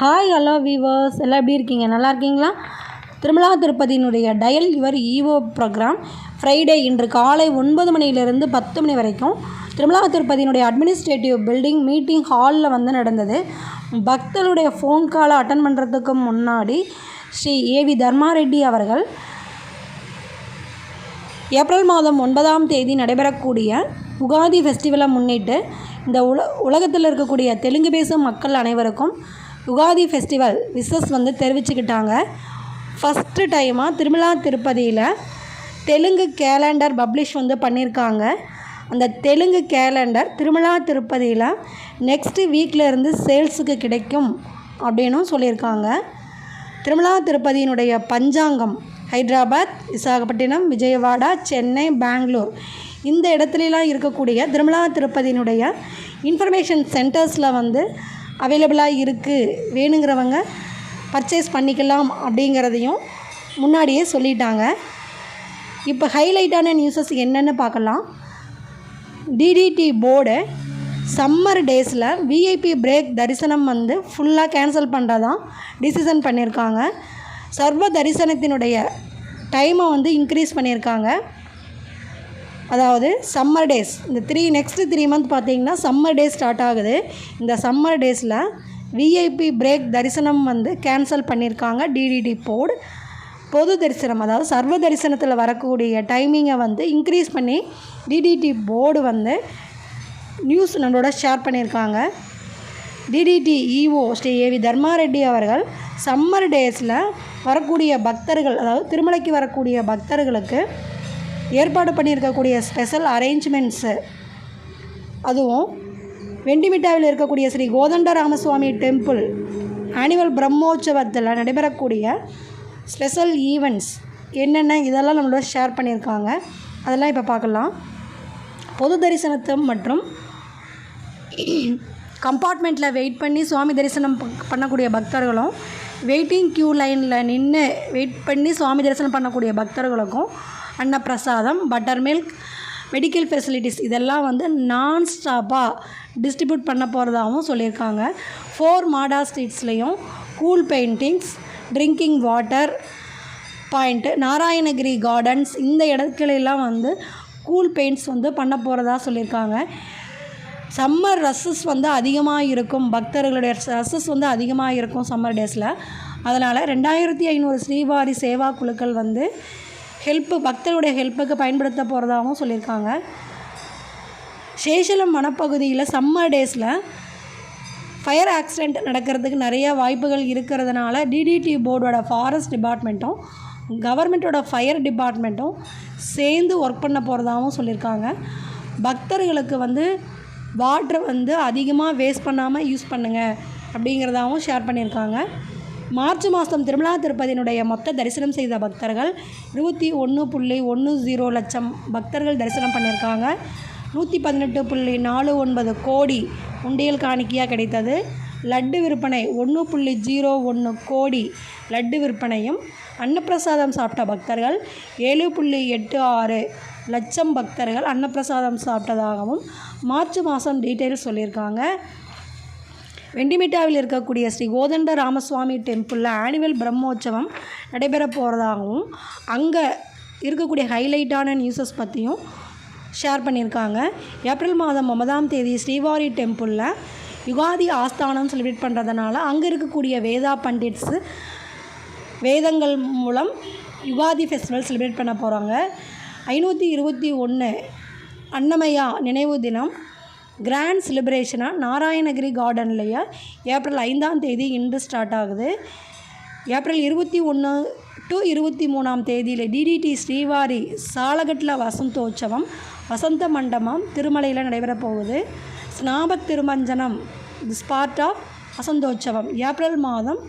Hi hello viewers எல்லாம் எப்படி இருக்கீங்க? நல்லா இருக்கீங்களா? Tirumala திருப்பதியினுடைய dial your EO programme. Friday இன்று காலை ஒன்பது மணியிலிருந்து பத்து மணி வரைக்கும் திருமலா திருப்பதியினுடைய அட்மினிஸ்ட்ரேட்டிவ் பில்டிங் மீட்டிங் ஹாலில் வந்து நடந்தது. பக்தருடைய ஃபோன் காலை அட்டன் பண்ணுறதுக்கு முன்னாடி ஸ்ரீ ஏவி தர்மாரெட்டி அவர்கள் ஏப்ரல் மாதம் ஒன்பதாம் தேதி நடைபெறக்கூடிய உகாதி ஃபெஸ்டிவலை முன்னிட்டு இந்த உல உலகத்தில் இருக்கக்கூடிய தெலுங்கு பேசும் மக்கள் அனைவருக்கும் உகாதி ஃபெஸ்டிவல் விசஸ் வந்து தெரிவிச்சுக்கிட்டாங்க. ஃபஸ்ட்டு டைமாக திருமலா திருப்பதியில் தெலுங்கு கேலண்டர் பப்ளிஷ் வந்து பண்ணியிருக்காங்க அந்த தெலுங்கு கேலண்டர் திருமலா திருப்பதியில் நெக்ஸ்ட்டு வீக்கிலேருந்து சேல்ஸுக்கு கிடைக்கும் அப்படின்னும் சொல்லியிருக்காங்க. திருமலா திருப்பதியினுடைய பஞ்சாங்கம் ஹைதராபாத் விசாகப்பட்டினம் விஜயவாடா சென்னை பெங்களூர் இந்த இடத்துலலாம் இருக்கக்கூடிய திருமலா திருப்பதியினுடைய இன்ஃபர்மேஷன் சென்டர்ஸில் வந்து அவைலபிளாக இருக்குது வேணுங்கிறவங்க பர்ச்சேஸ் பண்ணிக்கலாம் அப்படிங்கிறதையும் முன்னாடியே சொல்லிட்டாங்க. இப்போ ஹைலைட்டான நியூஸஸ் என்னென்னு பார்க்கலாம். டிடிடி போர்டு சம்மர் டேஸில் விஐபி பிரேக் தரிசனம் வந்து ஃபுல்லாக கேன்சல் பண்ணுறதான் டிசிஷன் பண்ணியிருக்காங்க சர்வ தரிசனத்தினுடைய டைமை வந்து இன்க்ரீஸ் பண்ணியிருக்காங்க அதாவது சம்மர் டேஸ் இந்த த்ரீ நெக்ஸ்ட்டு த்ரீ மந்த் பார்த்தீங்கன்னா சம்மர் டேஸ் ஸ்டார்ட் ஆகுது. இந்த சம்மர் டேஸில் விஐபி பிரேக் தரிசனம் வந்து கேன்சல் பண்ணியிருக்காங்க டிடிடி போர்டு பொது தரிசனம் அதாவது சர்வ தரிசனத்தில் வரக்கூடிய டைமிங்கை வந்து இன்க்ரீஸ் பண்ணி டிடிடி போர்டு வந்து நியூஸ் நம்மளோட ஷேர் பண்ணியிருக்காங்க TTD EO Shri A V Dharmareddy அவர்கள் சம்மர் டேஸில் வரக்கூடிய பக்தர்கள் அதாவது திருமலைக்கு வரக்கூடிய பக்தர்களுக்கு ஏற்பாடு பண்ணியிருக்கக்கூடிய ஸ்பெஷல் அரேஞ்ச்மெண்ட்ஸு அதுவும் வெண்டிமிட்டாவில் இருக்கக்கூடிய ஸ்ரீ கோதண்ட ராமசுவாமி டெம்பிள் ஆனுவல் பிரம்மோற்சவத்தில் நடைபெறக்கூடிய ஸ்பெஷல் ஈவெண்ட்ஸ் என்னென்ன இதெல்லாம் நம்மளோட ஷேர் பண்ணியிருக்காங்க. அதெல்லாம் இப்போ பார்க்கலாம். பொது தரிசனத்தை மற்றும் கம்பார்ட்மெண்ட்டில் வெயிட் பண்ணி சுவாமி தரிசனம் ப- பண்ணக்கூடிய பக்தர்களும் வெயிட்டிங் க்யூ லைனில் நின்று வெயிட் பண்ணி சுவாமி தரிசனம் பண்ணக்கூடிய பக்தர்களுக்கும் அன்னப்பிரசாதம் பட்டர் மில்க் மெடிக்கல் ஃபெசிலிட்டிஸ் இதெல்லாம் வந்து நான் ஸ்டாப்பாக டிஸ்ட்ரிபியூட் பண்ண போகிறதாகவும் சொல்லியிருக்காங்க. ஃபோர் மாடா ஸ்ட்ரீட்ஸ்லேயும் cool paintings drinking water point Narayanagiri gardens இந்த இடத்துலலாம் வந்து கூல் பெயிண்ட்ஸ் வந்து பண்ண போகிறதா சொல்லியிருக்காங்க. சம்மர் ரஸ்ஸஸ் வந்து அதிகமாக இருக்கும். பக்தர்களுடைய ரஸ்ஸஸ் வந்து அதிகமாக இருக்கும் சம்மர் டேஸில் அதனால் ரெண்டாயிரத்தி ஐநூறு ஸ்ரீவாரி சேவா குழுக்கள் வந்து ஹெல்ப்பு பக்தருடைய ஹெல்ப்புக்கு பயன்படுத்த போகிறதாகவும் சொல்லியிருக்காங்க. சேஷலம் வனப்பகுதியில் சம்மர் டேஸில் ஃபயர் ஆக்சிடெண்ட் நடக்கிறதுக்கு நிறைய வாய்ப்புகள் இருக்கிறதுனால டிடிடி போர்டோட ஃபாரஸ்ட் டிபார்ட்மெண்ட்டும் கவர்மெண்ட்டோட ஃபயர் டிபார்ட்மெண்ட்டும் சேர்ந்து ஒர்க் பண்ண போகிறதாகவும் சொல்லியிருக்காங்க. பக்தர்களுக்கு வந்து வாட்டர் வந்து அதிகமாக வேஸ்ட் பண்ணாமல் யூஸ் பண்ணுங்கள் அப்படிங்கிறதாகவும் ஷேர் பண்ணியிருக்காங்க. மார்ச் மாதம் திருமலா திருப்பதியினுடைய மொத்த தரிசனம் செய்த பக்தர்கள் இருபத்தி ஒன்று புள்ளி ஒன்று ஜீரோ லட்சம் பக்தர்கள் தரிசனம் பண்ணியிருக்காங்க. நூற்றி பதினெட்டு புள்ளி நாலு ஒன்பது கோடி உண்டியல் காணிக்கையாக கிடைத்தது. லட்டு விற்பனை ஒன்று புள்ளி ஜீரோ ஒன்று கோடி லட்டு விற்பனையும் அன்னப்பிரசாதம் சாப்பிட்ட பக்தர்கள் ஏழு புள்ளி எட்டு ஆறு லட்சம் பக்தர்கள் அன்னப்பிரசாதம் சாப்பிட்டதாகவும் மார்ச் மாதம் டீட்டெயில்ஸ் சொல்லியிருக்காங்க. வெண்டிமிட்டாவில் இருக்கக்கூடிய ஸ்ரீ கோதண்ட ராமசுவாமி டெம்பிளில் ஆனுவல் பிரம்மோற்சவம் நடைபெற போகிறதாகவும் அங்கே இருக்கக்கூடிய ஹைலைட்டான நியூஸஸ் பற்றியும் ஷேர் பண்ணியிருக்காங்க. ஏப்ரல் மாதம் ஒன்பதாம் தேதி ஸ்ரீவாரி டெம்பிளில் யுகாதி ஆஸ்தானம் செலிப்ரேட் பண்ணுறதுனால அங்கே இருக்கக்கூடிய வேதா பண்டிட்ஸு வேதங்கள் மூலம் யுகாதி ஃபெஸ்டிவல் செலிப்ரேட் பண்ண போகிறாங்க ஐநூற்றி இருபத்தி ஒன்று அன்னமையா நினைவு தினம் கிராண்ட் செலிப்ரேஷனாக நாராயணகிரி கார்டன்லையே ஏப்ரல் ஐந்தாம் தேதி இன்று ஸ்டார்ட் ஆகுது. ஏப்ரல் இருபத்தி ஒன்று டு இருபத்தி மூணாம் தேதியில் டிடிடி ஸ்ரீவாரி சாலகட்டில் வசந்தோற்சவம் வசந்த மண்டபம் திருமலையில் நடைபெறப்போகுது ஸ்நாபத் திருமஞ்சனம் ஸ்பார்ட் ஆஃப் வசந்தோற்சவம். ஏப்ரல் மாதம்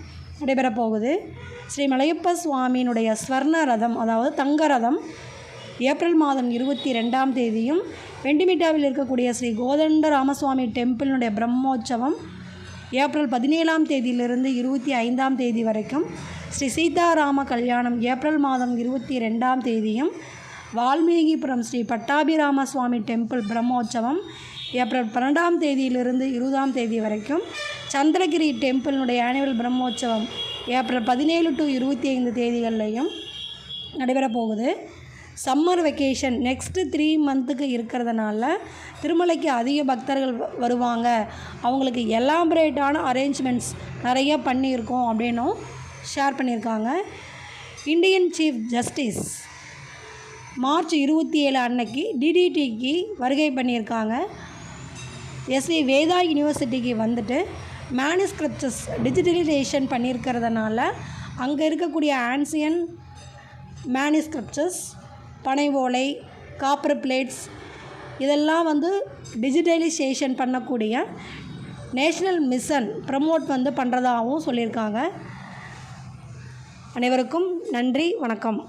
நடைபெறப்போகுது ஸ்ரீ மலையப்ப சுவாமியினுடைய ஸ்வர்ண ரதம் அதாவது தங்க ரதம் ஏப்ரல் மாதம் இருபத்தி ரெண்டாம் தேதியும் வெண்டிமிட்டாவில் இருக்கக்கூடிய ஸ்ரீ கோதண்ட ராமசுவாமி டெம்பிளினுடைய பிரம்மோற்சவம் ஏப்ரல் பதினேழாம் தேதியிலிருந்து இருபத்தி ஐந்தாம் தேதி வரைக்கும் ஸ்ரீ சீதாராம கல்யாணம் ஏப்ரல் மாதம் இருபத்தி ரெண்டாம் தேதியும் வால்மீகிபுரம் ஸ்ரீ பட்டாபிராம சுவாமி டெம்பிள் பிரம்மோற்சவம் ஏப்ரல் பன்னெண்டாம் தேதியிலிருந்து இருபதாம் தேதி வரைக்கும் சந்திரகிரி டெம்பிளினுடைய ஆனுவல் பிரம்மோற்சவம் ஏப்ரல் பதினேழு டு இருபத்தி ஐந்து தேதிகள்லையும் நடைபெறப்போகுது. சம்மர் வெக்கேஷன் நெக்ஸ்ட்டு த்ரீ மந்த்துக்கு இருக்கிறதுனால திருமலைக்கு அதிக பக்தர்கள் வ- வருவாங்க. அவங்களுக்கு எலாபரேட்டான அரேஞ்ச்மெண்ட்ஸ் நிறைய பண்ணியிருக்கோம் அப்படின்னும் ஷேர் பண்ணியிருக்காங்க. இந்தியன் சீஃப் ஜஸ்டிஸ் மார்ச் இருபத்தி ஏழு அன்னைக்கு டிடிடிக்கு வருகை பண்ணியிருக்காங்க. எஸ்வி வேதா யூனிவர்சிட்டிக்கு வந்துட்டு மேனுஸ்கிரிப்டஸ் டிஜிட்டலைசேஷன் பண்ணியிருக்கிறதுனால அங்கே இருக்கக்கூடிய ஆன்சியன் மேனுஸ்கிரிப்டஸ் பனை ஓலை காப்பர் பிளேட்ஸ் இதெல்லாம் வந்து டிஜிட்டலைசேஷன் பண்ணக்கூடிய நேஷ்னல் மிஷன் ப்ரமோட் வந்து பண்ணுறதாகவும் சொல்லியிருக்காங்க. அனைவருக்கும் நன்றி வணக்கம்.